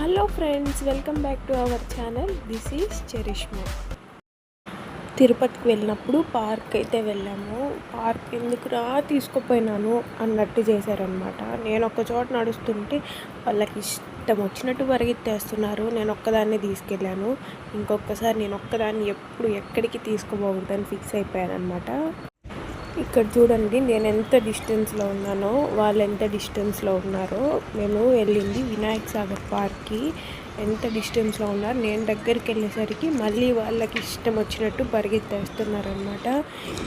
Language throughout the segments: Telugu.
Hello friends welcome back to our channel this is చెరిష్మో తిరుపతికి వెళ్ళినప్పుడు పార్క్ అయితే వెళ్ళాము. పార్క్ ఎందుకురా తీసుకుపోయినాను అన్నట్టు చేశారనమాట నేను ఒక్క చోట నడుస్తుంటే వాళ్ళకి ఇష్టం వచ్చినట్టు పరిగెత్తేస్తున్నారు. నేను ఒక్కదాన్ని తీసుకెళ్ళాను. ఇంకొకసారి నేను ఒక్కదాన్ని ఎప్పుడు ఎక్కడికి తీసుకుపోకూడదని ఫిక్స్ అయిపోయాను అనమాట ఇక్కడ చూడండి నేను ఎంత డిస్టెన్స్లో ఉన్నానో వాళ్ళు ఎంత డిస్టెన్స్లో ఉన్నారో మేము వెళ్ళింది వినాయక్ సాగర్ పార్క్కి ఎంత డిస్టెన్స్లో ఉన్నారు నేను దగ్గరికి వెళ్ళేసరికి మళ్ళీ వాళ్ళకి ఇష్టం వచ్చినట్టు పరిగెత్తేస్తున్నారనమాట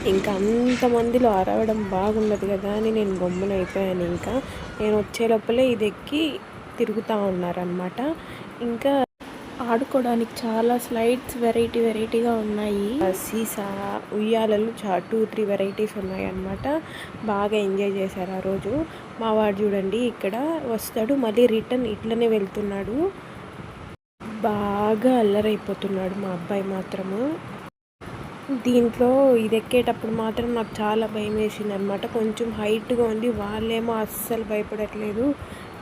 ఇంకా అంతమందిలో అరవడం బాగుండదు కదా అని నేను గమ్మున అయిపోయాను. ఇంకా నేను వచ్చే లోపలే ఇది ఎక్కి తిరుగుతూ ఉన్నారనమాట ఇంకా ఆడుకోవడానికి చాలా స్లైడ్స్ వెరైటీ వెరైటీగా ఉన్నాయి. సీసా ఉయ్యాలలు చా టూ త్రీ వెరైటీస్ ఉన్నాయి అన్నమాట బాగా ఎంజాయ్ చేశారు ఆ రోజు. మా వాడు చూడండి ఇక్కడ వస్తాడు మళ్ళీ రిటర్న్ ఇట్లనే వెళ్తున్నాడు. బాగా అల్లరైపోతున్నాడు మా అబ్బాయి మాత్రము. దీంట్లో ఇది ఎక్కేటప్పుడు మాత్రం నాకు చాలా భయం వేసింది అనమాట కొంచెం హైట్గా ఉంది వాళ్ళేమో అస్సలు భయపడట్లేదు.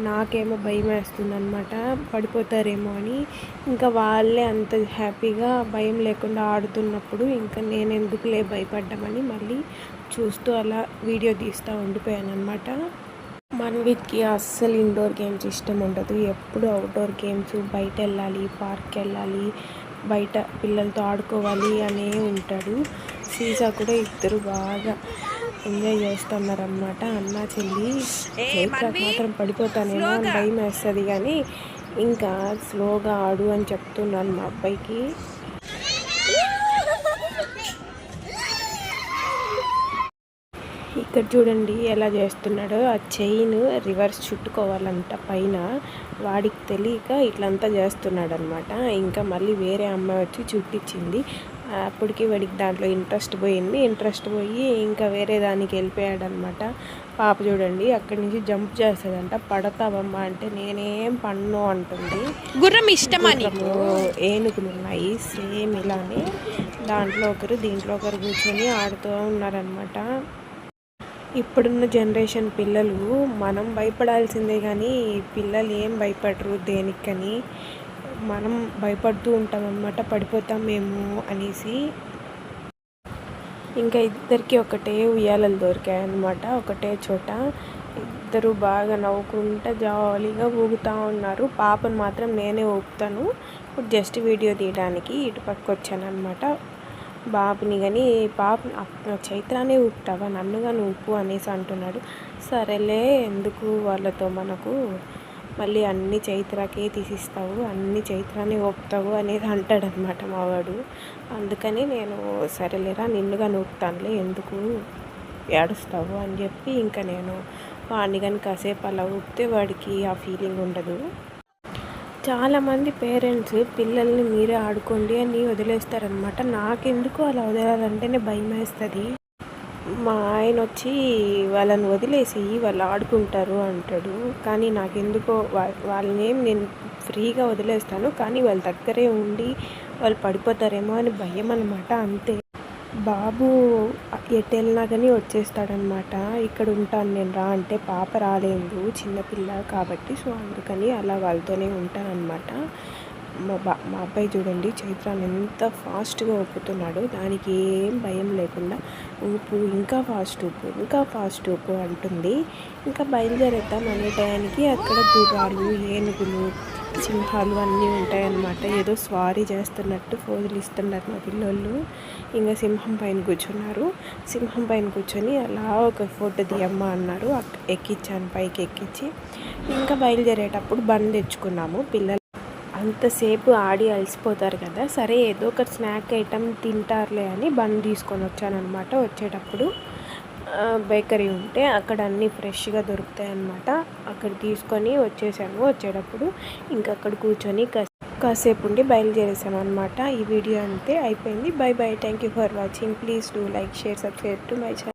నాకేమో భయం వేస్తుంది అనమాట పడిపోతారేమో అని. ఇంకా వాళ్ళే అంత హ్యాపీగా భయం లేకుండా ఆడుతున్నప్పుడు ఇంకా నేను ఎందుకులే భయపడ్డామని మళ్ళీ చూస్తూ అలా వీడియో తీస్తూ ఉండిపోయాను అనమాట మన్విత్కి అస్సలు ఇండోర్ గేమ్స్ ఇష్టం ఉండదు. ఎప్పుడు అవుట్డోర్ గేమ్స్ బయట వెళ్ళాలి పార్క్కి వెళ్ళాలి బయట పిల్లలతో ఆడుకోవాలి అనే ఉంటాడు. సీసా కూడా ఇద్దరు బాగా ఎంజాయ్ చేస్తున్నారనమాట అన్న చెల్లి మాత్రం పడిపోతానేమో భయం వేస్తుంది కానీ ఇంకా స్లోగా ఆడు అని చెప్తున్నాను మా అబ్బాయికి. ఇక్కడ చూడండి ఎలా చేస్తున్నాడో. ఆ చైన్ రివర్స్ చుట్టుకోవాలంట పైన. వాడికి తెలియక ఇట్లంతా చేస్తున్నాడు అనమాట ఇంకా మళ్ళీ వేరే అమ్మాయి వచ్చి చుట్టించింది అప్పటికి వాడికి దాంట్లో ఇంట్రెస్ట్ పోయింది. ఇంట్రెస్ట్ పోయి ఇంకా వేరే దానికి వెళ్ళిపోయాడు అనమాట పాప చూడండి అక్కడి నుంచి జంప్ చేస్తుందంట. పడతావమ్మా అంటే నేనేం పన్ను అంటుంది. గుర్రం ఇష్టమా ఏనుగులు ఉన్నాయి సేమ్ ఇలానే. దాంట్లో ఒకరు దీంట్లో ఒకరు కూర్చొని ఆడుతూ ఉన్నారనమాట ఇప్పుడున్న జనరేషన్ పిల్లలు మనం భయపడాల్సిందే కానీ పిల్లలు ఏం భయపడరు దేనికని. మనం భయపడుతూ ఉంటాం అన్నమాట పడిపోతాం మేము అనేసి. ఇంకా ఇద్దరికి ఒకటే ఉయ్యాలలు దొరికాయి అనమాట ఒకటే చోట. ఇద్దరు బాగా నవ్వుకుంటా జాలీగా ఊగుతూ ఉన్నారు. పాపను మాత్రం నేనే ఊపుతాను. జస్ట్ వీడియో తీయడానికి ఇటు పక్క వచ్చాను అనమాట బాబుని కానీ పాప చైత్రానే ఊపుతావా నన్నుగా ఉప్పు అనేసి అంటున్నాడు. సరేలే ఎందుకు వాళ్ళతో మనకు మళ్ళీ అన్ని చైత్రాకే తీసిస్తావు అన్ని చైత్రాన్ని ఒప్పుతావు అనేది అంటాడనమాట మావాడు అందుకని నేను సరేలేరా నిన్నుగా నూపుతానులే ఎందుకు ఏడుస్తావు? అని చెప్పి ఇంకా నేను వాడిని కానీ కాసేపు అలా ఊపితే వాడికి ఆ ఫీలింగ్ ఉండదు. చాలామంది పేరెంట్స్ పిల్లల్ని మీరే ఆడుకోండి అని వదిలేస్తారనమాట నాకెందుకు అలా వదలాలంటేనే భయం వేస్తుంది మా ఆయన వచ్చి వాళ్ళని వదిలేసి వాళ్ళు ఆడుకుంటారు అంటాడు. కానీ నాకెందుకో వాళ్ళని ఏం నేను ఫ్రీగా వదిలేస్తాను. కానీ వాళ్ళ దగ్గరే ఉండి వాళ్ళు పడిపోతారేమో అని భయం అనమాట అంతే. బాబు ఎటు వెళ్ళినా కానీ వచ్చేస్తాడనమాట ఇక్కడ ఉంటాను నేను రా అంటే పాప రాలేదు చిన్నపిల్ల కాబట్టి. సో అందుకని అలా వాళ్ళతోనే ఉంటానన్నమాట. మా బా మా అబ్బాయి చూడండి చైత్రాన్ని ఎంత ఫాస్ట్గా ఒప్పుతున్నాడు దానికి ఏం భయం లేకుండా ఊపు ఇంకా ఫాస్ట్ ఊపు ఇంకా ఫాస్ట్ ఊపు అంటుంది. ఇంకా బయలుదేరేద్దాం అనే టయానికి అక్కడ గుర్రాలు ఏనుగులు సింహాలు అన్నీ ఉంటాయన్నమాట. ఏదో స్వారీ చేస్తున్నట్టు ఫోజులు ఇస్తున్నారు మా పిల్లలు ఇంకా సింహం పైన కూర్చున్నారు. సింహం పైన కూర్చొని అలా ఒక ఫోటో తీయమ్మ అన్నారు. ఎక్కించాను పైకి ఎక్కించి. ఇంకా బయలుదేరేటప్పుడు బండి తెచ్చుకున్నాము. పిల్లలు అంతసేపు ఆడి అలసిపోతారు కదా సరే ఏదో ఒక స్నాక్ ఐటమ్ తింటారులే అని బన్ తీసుకొని వచ్చానమాట వచ్చేటప్పుడు బేకరీ ఉంటే అక్కడ అన్నీ ఫ్రెష్గా దొరుకుతాయన్నమాట. అక్కడ తీసుకొని వచ్చేసాము వచ్చేటప్పుడు ఇంకా అక్కడ కూర్చొని కాసేపు ఉండి బయలుదేరేసాము అనమాట ఈ వీడియో అంతే అయిపోయింది. Bye bye. Thank you for watching please do like share subscribe to my channel